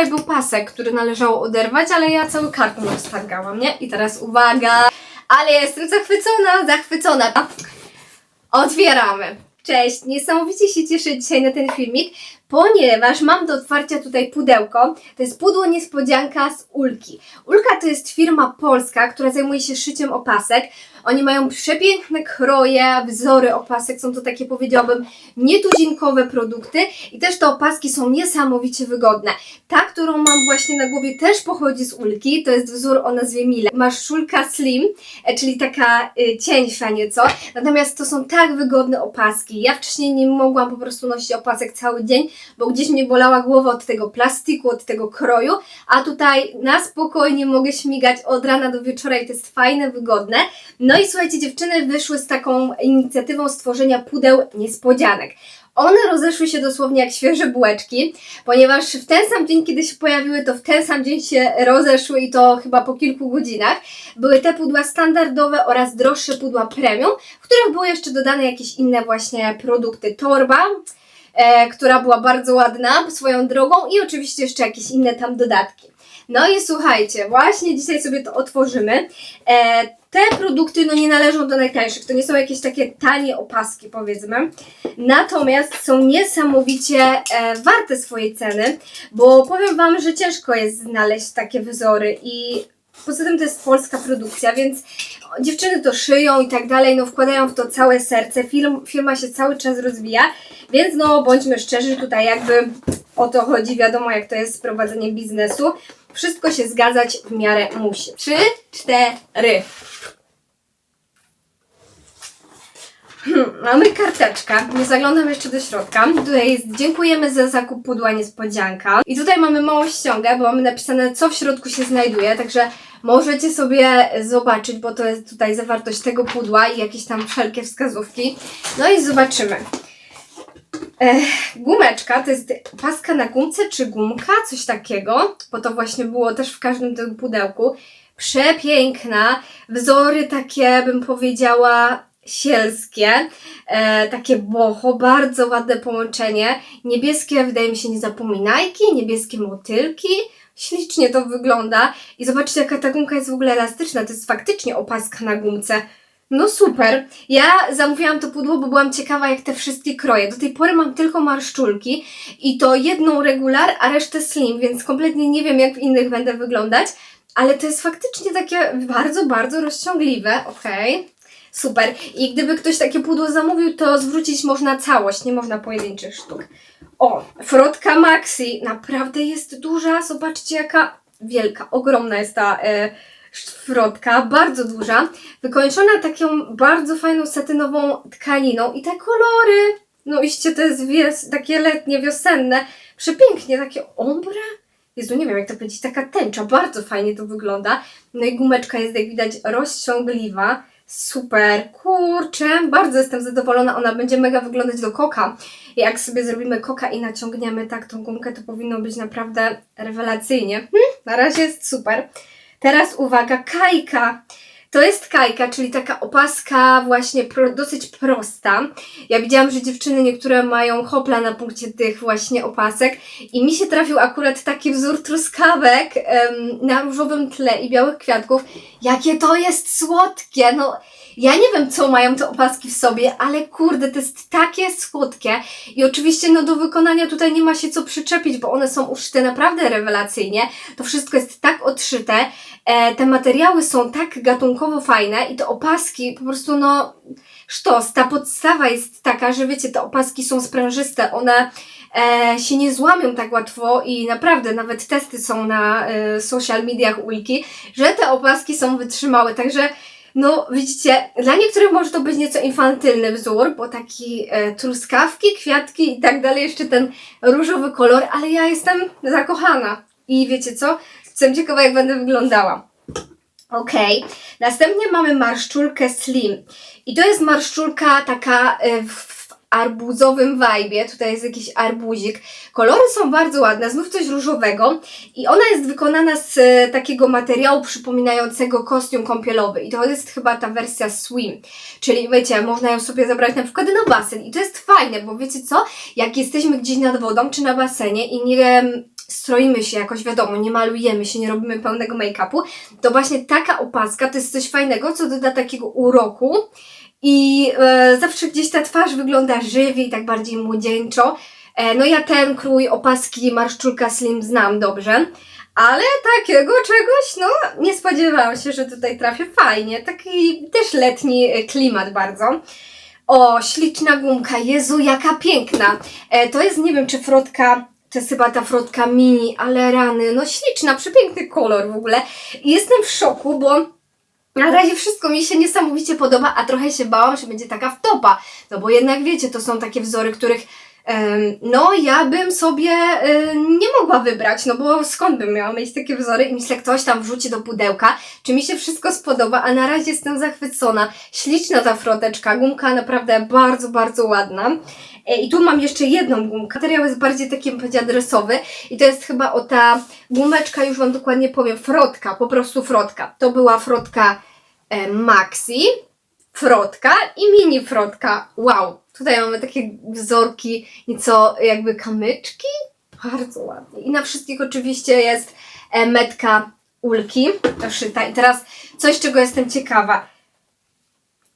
tutaj był pasek, który należało oderwać, ale ja cały karton roztargałam, nie? I teraz uwaga, ale jestem zachwycona, zachwycona. Otwieramy. Cześć, niesamowicie się cieszę dzisiaj na ten filmik, ponieważ mam do otwarcia tutaj pudełko. To jest pudło niespodzianka z Ulki. Ulka to jest firma polska, która zajmuje się szyciem opasek. Oni mają przepiękne kroje, wzory opasek, są to takie powiedziałabym nietuzinkowe produkty i też te opaski są niesamowicie wygodne. Ta, którą mam właśnie na głowie też pochodzi z Ulki, to jest wzór o nazwie Mile. Masz szulka slim, e, czyli taka y, cieńsza nieco, natomiast to są tak wygodne opaski. Ja wcześniej nie mogłam po prostu nosić opasek cały dzień, bo gdzieś mnie bolała głowa od tego plastiku, od tego kroju, a tutaj na spokojnie mogę śmigać od rana do wieczora i to jest fajne, wygodne. No i słuchajcie, dziewczyny wyszły z taką inicjatywą stworzenia pudeł niespodzianek. One rozeszły się dosłownie jak świeże bułeczki, ponieważ w ten sam dzień, kiedy się pojawiły, to w ten sam dzień się rozeszły i to chyba po kilku godzinach. Były te pudła standardowe oraz droższe pudła premium, w których były jeszcze dodane jakieś inne właśnie produkty. Torba, e, która była bardzo ładna swoją drogą i oczywiście jeszcze jakieś inne tam dodatki. No i słuchajcie, właśnie dzisiaj sobie to otworzymy. E, te produkty no nie należą do najtańszych, to nie są jakieś takie tanie opaski powiedzmy, natomiast są niesamowicie e, warte swojej ceny, bo powiem Wam, że ciężko jest znaleźć takie wzory i poza tym to jest polska produkcja, więc dziewczyny to szyją i tak dalej, no wkładają w to całe serce, Film, firma się cały czas rozwija, więc no bądźmy szczerzy, tutaj jakby o to chodzi, wiadomo jak to jest z prowadzeniem biznesu, wszystko się zgadzać w miarę musi. Trzy, cztery. Hmm, mamy karteczkę, nie zaglądam jeszcze do środka. Tutaj jest dziękujemy za zakup pudła niespodzianka. I tutaj mamy małą ściągę, bo mamy napisane co w środku się znajduje, także możecie sobie zobaczyć, bo to jest tutaj zawartość tego pudła i jakieś tam wszelkie wskazówki. No i zobaczymy. Ech, gumeczka, to jest paska na gumce czy gumka, coś takiego, bo to właśnie było też w każdym tym pudełku. Przepiękna, wzory takie bym powiedziała sielskie, e, takie boho, bardzo ładne połączenie. Niebieskie, wydaje mi się, niezapominajki, niebieskie motylki. Ślicznie to wygląda. I zobaczcie, jaka ta gumka jest w ogóle elastyczna. To jest faktycznie opaska na gumce. No super. Ja zamówiłam to pudło, bo byłam ciekawa, jak te wszystkie kroje. Do tej pory mam tylko marszczulki i to jedną regular, a resztę slim, więc kompletnie nie wiem, jak w innych będę wyglądać. Ale to jest faktycznie takie bardzo, bardzo rozciągliwe. Okej. Super. I gdyby ktoś takie pudło zamówił, to zwrócić można całość, nie można pojedynczych sztuk. O, frotka Maxi. Naprawdę jest duża. Zobaczcie, jaka wielka, ogromna jest ta e, frotka. Bardzo duża. Wykończona taką bardzo fajną satynową tkaniną. I te kolory. No iście to jest wies, takie letnie, wiosenne. Przepięknie, takie ombre. Jezu, nie wiem jak to powiedzieć, taka tęcza, bardzo fajnie to wygląda. No i gumeczka jest, jak widać, rozciągliwa. Super, kurczę, bardzo jestem zadowolona. Ona będzie mega wyglądać do koka. Jak sobie zrobimy koka i naciągniemy tak tą gumkę, to powinno być naprawdę rewelacyjnie. Hm, na razie jest super. Teraz uwaga, kajka. To jest kajka, czyli taka opaska właśnie pro, dosyć prosta. Ja widziałam, że dziewczyny niektóre mają hopla na punkcie tych właśnie opasek i mi się trafił akurat taki wzór truskawek na różowym tle i białych kwiatków. Jakie to jest słodkie! No, ja nie wiem, co mają te opaski w sobie, ale kurde, to jest takie słodkie. I oczywiście, no do wykonania tutaj nie ma się co przyczepić, bo one są uszyte naprawdę rewelacyjnie. To wszystko jest tak odszyte. E, te materiały są tak gatunkowo fajne i te opaski po prostu, no, sztos. Ta podstawa jest taka, że wiecie, te opaski są sprężyste, one e, się nie złamią tak łatwo i naprawdę nawet testy są na e, social mediach Ulki, że te opaski są wytrzymałe. Także no, widzicie, dla niektórych może to być nieco infantylny wzór, bo taki e, truskawki, kwiatki i tak dalej, jeszcze ten różowy kolor, ale ja jestem zakochana. I wiecie co? Jestem ciekawa, jak będę wyglądała. Okej, następnie mamy marszczulkę Slim. I to jest marszczulka taka e, w arbuzowym wajbie. Tutaj jest jakiś arbuzik. Kolory są bardzo ładne, znów coś różowego. I ona jest wykonana z e, takiego materiału przypominającego kostium kąpielowy. I to jest chyba ta wersja swim. Czyli wiecie, można ją sobie zabrać na przykład na basen. I to jest fajne, bo wiecie co? Jak jesteśmy gdzieś nad wodą czy na basenie i nie stroimy się jakoś, wiadomo, nie malujemy się, nie robimy pełnego make-upu, to właśnie taka opaska to jest coś fajnego, co doda takiego uroku i e, zawsze gdzieś ta twarz wygląda żywiej, tak bardziej młodzieńczo. E, no ja ten krój opaski marszczulka slim znam dobrze, ale takiego czegoś, no nie spodziewałam się, że tutaj trafię fajnie. Taki też letni e, klimat bardzo. O, śliczna gumka, Jezu, jaka piękna. E, to jest, nie wiem, czy frotka, to jest chyba ta frotka mini, ale rany, no śliczna, przepiękny kolor w ogóle. I jestem w szoku, bo na razie wszystko mi się niesamowicie podoba, a trochę się bałam, że będzie taka wtopa. No bo jednak wiecie, to są takie wzory, których no ja bym sobie em, nie mogła wybrać, no bo skąd bym miała mieć takie wzory i myślę, ktoś tam wrzuci do pudełka, czy mi się wszystko spodoba, a na razie jestem zachwycona. Śliczna ta froteczka, gumka naprawdę bardzo, bardzo ładna. E, I tu mam jeszcze jedną gumkę. Materiał jest bardziej taki, bym powiedziała, dresowy. I to jest chyba o ta gumeczka, już Wam dokładnie powiem, frotka, po prostu frotka. To była frotka e, Maxi, frotka i mini frotka. Wow, tutaj mamy takie wzorki, nieco jakby kamyczki. Bardzo ładnie. I na wszystkich oczywiście jest e, metka ulki szyta. I teraz coś, czego jestem ciekawa.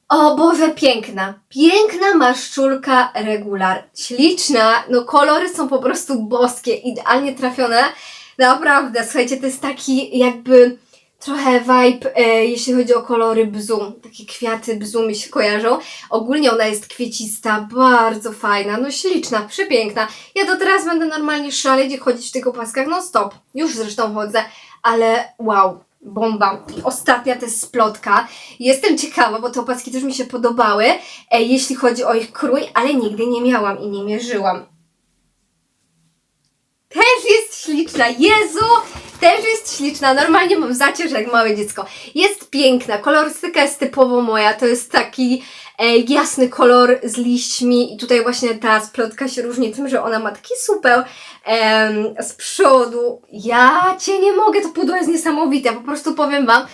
O Boże, piękna. Piękna maszczulka regular. Śliczna. No kolory są po prostu boskie, idealnie trafione. Naprawdę, słuchajcie, to jest taki jakby trochę vibe, e, jeśli chodzi o kolory bzu. Takie kwiaty bzu mi się kojarzą. Ogólnie ona jest kwiecista, bardzo fajna, no śliczna, przepiękna. Ja do teraz będę normalnie szaleć i chodzić w tych opaskach non stop. Już zresztą chodzę, ale wow, bomba. I ostatnia to jest splotka. Jestem ciekawa, bo te opaski też mi się podobały, e, jeśli chodzi o ich krój, ale nigdy nie miałam i nie mierzyłam. Też jest śliczna. Jezu! Też jest śliczna. Normalnie mam zacier jak małe dziecko. Jest piękna. Kolorystyka jest typowo moja. To jest taki e, jasny kolor z liśćmi i tutaj właśnie ta splotka się różni tym, że ona ma taki supeł em, z przodu. Ja cię nie mogę, to pudło jest niesamowite. Po prostu powiem Wam,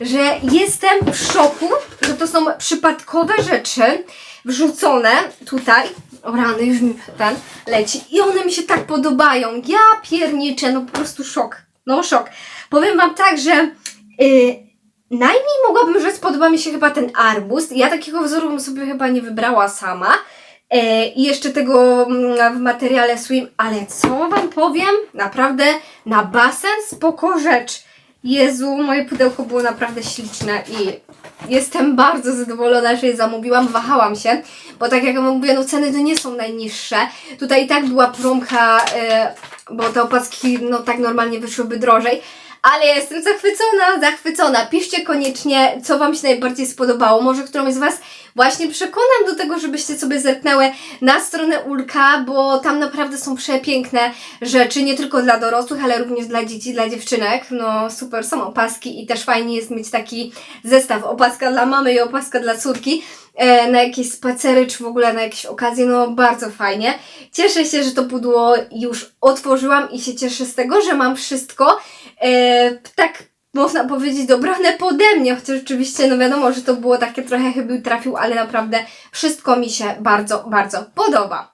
że jestem w szoku, że to są przypadkowe rzeczy wrzucone tutaj. O rany, już mi ten leci. I one mi się tak podobają. Ja pierniczę, no po prostu szok. No szok. Powiem Wam tak, że yy, najmniej mogłabym rzec, podoba mi się chyba ten arbust. Ja takiego wzoru bym sobie chyba nie wybrała sama. E, I jeszcze tego mm, w materiale swim, ale co Wam powiem? Naprawdę na basen spoko rzecz. Jezu, moje pudełko było naprawdę śliczne i jestem bardzo zadowolona, że je zamówiłam. Wahałam się, bo tak jak mówię, no ceny to nie są najniższe. Tutaj i tak była promka, e, bo te opaski no tak normalnie wyszłyby drożej. Ale ja jestem zachwycona, zachwycona. Piszcie koniecznie, co Wam się najbardziej spodobało. Może którąś z Was właśnie przekonam do tego, żebyście sobie zerknęły na stronę Ulka, bo tam naprawdę są przepiękne rzeczy, nie tylko dla dorosłych, ale również dla dzieci, dla dziewczynek. No super, są opaski i też fajnie jest mieć taki zestaw, opaska dla mamy i opaska dla córki e, na jakieś spacery, czy w ogóle na jakieś okazje, no bardzo fajnie. Cieszę się, że to pudło już otworzyłam i się cieszę z tego, że mam wszystko e, tak można powiedzieć dobrane pode mnie, chociaż oczywiście no wiadomo, że to było takie trochę chyba trafił, ale naprawdę wszystko mi się bardzo, bardzo podoba.